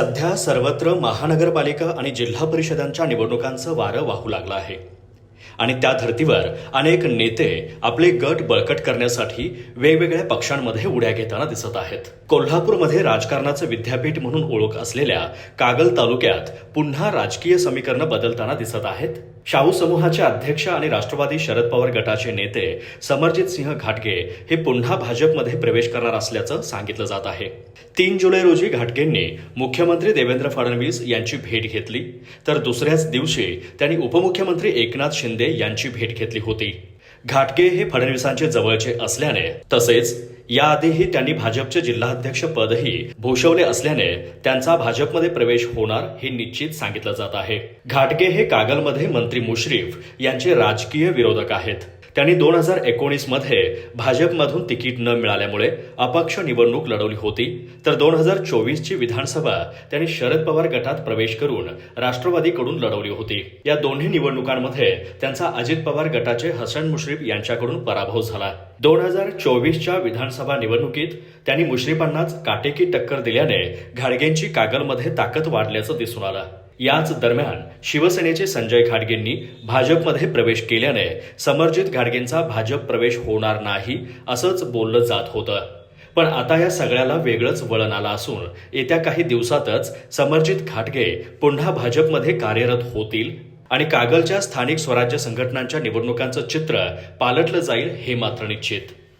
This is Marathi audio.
सध्या सर्वत्र महानगरपालिका आणि जिल्हा परिषदांच्या निवडणुकांचं वारं वाहू लागलं आहे. आणि त्या धर्तीवर अनेक नेते आपले गट बळकट करण्यासाठी वेगवेगळ्या पक्षांमध्ये उड्या घेताना दिसत आहेत. कोल्हापूरमध्ये राजकारणाचं विद्यापीठ म्हणून ओळख असलेल्या कागल तालुक्यात पुन्हा राजकीय समीकरणं बदलताना दिसत आहेत. शाहू समूहाचे अध्यक्ष आणि राष्ट्रवादी शरद पवार गटाचे नेते समरजित सिंह घाटगे हे पुन्हा भाजपमध्ये प्रवेश करणार असल्याचं सांगितलं जात आहे. तीन जुलै रोजी घाटगेंनी मुख्यमंत्री देवेंद्र फडणवीस यांची भेट घेतली. तर दुसऱ्याच दिवशी त्यांनी उपमुख्यमंत्री एकनाथ शिंदे यांची भेट घेतली होती. घाटगे हे फडणवीसांचे जवळचे असल्याने तसेच याआधीही त्यांनी भाजपचे जिल्हाध्यक्ष पदही भूषवले असल्याने त्यांचा भाजपमध्ये प्रवेश होणार हे निश्चित सांगितलं जात आहे. घाटगे हे कागलमध्ये मंत्री मुश्रीफ यांचे राजकीय विरोधक आहेत. त्यांनी दोन हजार एकोणीसमध्ये भाजपमधून तिकीट न मिळाल्यामुळे अपक्ष निवडणूक लढवली होती. तर दोन हजार चोवीसची विधानसभा त्यांनी शरद पवार गटात प्रवेश करून राष्ट्रवादीकडून लढवली होती. या दोन्ही निवडणुकांमध्ये त्यांचा अजित पवार गटाचे हसन मुश्रीफ यांच्याकडून पराभव झाला. दोन हजार चोवीसच्या विधानसभा निवडणुकीत त्यांनी मुश्रीफांनाच काटेकी टक्कर दिल्याने घाडगेंची कागलमध्ये ताकद वाढल्याचं दिसून आलं. याच दरम्यान शिवसेनेचे संजय घाटगेंनी भाजपमध्ये प्रवेश केल्याने समर्जित घाटगेंचा भाजप प्रवेश होणार नाही असंच बोललं जात होतं. पण आता या सगळ्याला वेगळंच वळण आलं असून येत्या काही दिवसातच समर्जित घाटगे पुन्हा भाजपमध्ये कार्यरत होतील आणि कागलच्या स्थानिक स्वराज्य संघटनांच्या निवडणुकांचं चित्र पालटलं जाईल हे मात्र निश्चित.